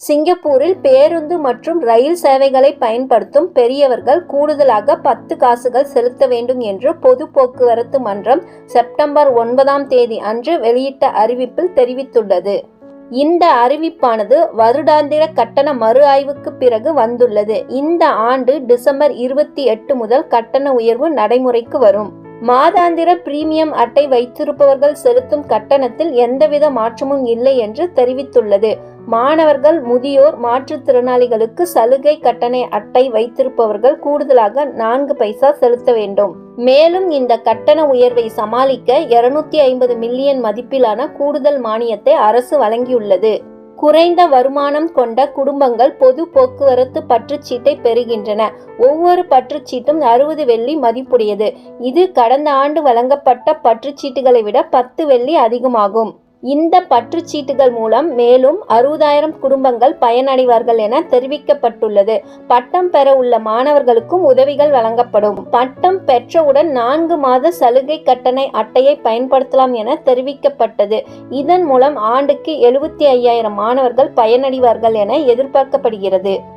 சிங்கப்பூரில் பேருந்து மற்றும் ரயில் சேவைகளை பயன்படுத்தும் பெரியவர்கள் கூடுதலாக பத்து காசுகள் செலுத்த வேண்டும் என்று பொது போக்குவரத்து மன்றம் செப்டம்பர் ஒன்பதாம் தேதி அன்று வெளியிட்ட அறிவிப்பில் தெரிவித்துள்ளது. இந்த அறிவிப்பானது வருடாந்திர கட்டண மறு ஆய்வுக்கு பிறகு வந்துள்ளது. இந்த ஆண்டு டிசம்பர் இருபத்தி எட்டு முதல் கட்டண உயர்வு நடைமுறைக்கு வரும். மாதாந்திர பிரீமியம் அட்டை வைத்திருப்பவர்கள் செலுத்தும் கட்டணத்தில் எந்தவித மாற்றமும் இல்லை என்று தெரிவித்துள்ளது. மாணவர்கள் முதியோர் மாற்றுத்திறனாளிகளுக்கு சலுகை கட்டண அட்டை வைத்திருப்பவர்கள் கூடுதலாக நான்கு பைசா செலுத்த வேண்டும். மேலும் இந்த கட்டண உயர்வை சமாளிக்க இருநூத்தி ஐம்பது மில்லியன் மதிப்பிலான கூடுதல் மானியத்தை அரசு வழங்கியுள்ளது. குறைந்த வருமானம் கொண்ட குடும்பங்கள் பொது போக்குவரத்து பற்றுச்சீட்டை பெறுகின்றன. ஒவ்வொரு பற்றுச்சீட்டும் அறுபது வெள்ளி மதிப்புடையது. இது கடந்த ஆண்டு வழங்கப்பட்ட பற்றுச்சீட்டுகளை விட பத்து வெள்ளி அதிகமாகும். இந்த பற்றுச்சீட்டுகள் மூலம் மேலும் அறுபதாயிரம் குடும்பங்கள் பயனடைவார்கள் என தெரிவிக்கப்பட்டுள்ளது. பட்டம் பெற உள்ள மாணவர்களுக்கும் உதவிகள் வழங்கப்படும். பட்டம் பெற்றவுடன் நான்கு மாத சலுகை கட்டண அட்டையை பயன்படுத்தலாம் என தெரிவிக்கப்பட்டது. இதன் மூலம் ஆண்டுக்கு எழுபத்தி ஐயாயிரம் மாணவர்கள் பயனடைவார்கள் என எதிர்பார்க்கப்படுகிறது.